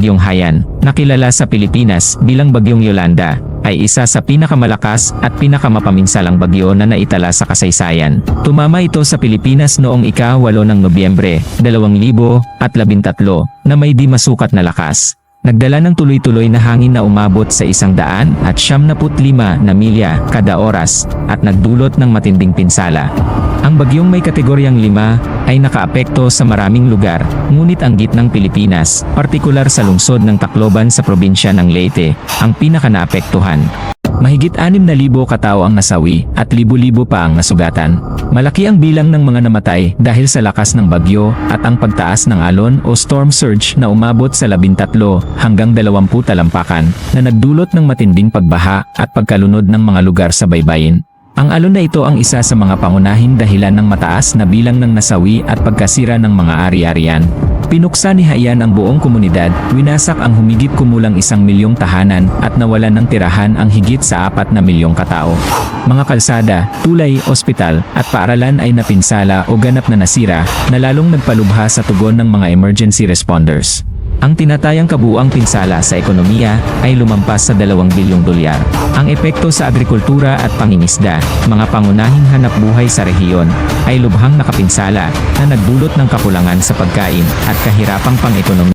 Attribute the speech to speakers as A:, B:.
A: Bagyong Hayan, nakilala sa Pilipinas bilang Bagyong Yolanda, ay isa sa pinakamalakas at pinakamapaminsalang bagyo na naitala sa kasaysayan. Tumama ito sa Pilipinas noong ika-8 ng Nobyembre, 2013 na may di masukat na lakas. Nagdala ng tuloy-tuloy na hangin na umabot sa isang daan at siyam na putlima na milya kada oras at nagdulot ng matinding pinsala. Ang bagyong may kategoryang 5 ay nakaapekto sa maraming lugar, ngunit ang gitnang Pilipinas, partikular sa lungsod ng Tacloban sa probinsya ng Leyte, ang pinakanaapektuhan. Mahigit 6,000 katao ang nasawi at libo-libo pa ang nasugatan. Malaki ang bilang ng mga namatay dahil sa lakas ng bagyo at ang pagtaas ng alon o storm surge na umabot sa 13 hanggang 20 talampakan na nagdulot ng matinding pagbaha at pagkalunod ng mga lugar sa baybayin. Ang alon na ito ang isa sa mga pangunahing dahilan ng mataas na bilang ng nasawi at pagkasira ng mga ari-arian. Pinuksa ni Hayan ang buong komunidad, winasak ang humigit kumulang isang milyong tahanan at nawalan ng tirahan ang higit sa apat na milyong katao. Mga kalsada, tulay, ospital at paaralan ay napinsala o ganap na nasira na lalong nagpalubha sa tugon ng mga emergency responders. Ang tinatayang kabuang pinsala sa ekonomiya ay lumampas sa 2 bilyong dolyar. Ang epekto sa agrikultura at pangingisda, mga pangunahing hanap buhay sa rehiyon, ay lubhang nakapinsala na nagdulot ng kakulangan sa pagkain at kahirapang pang-ekonomiya.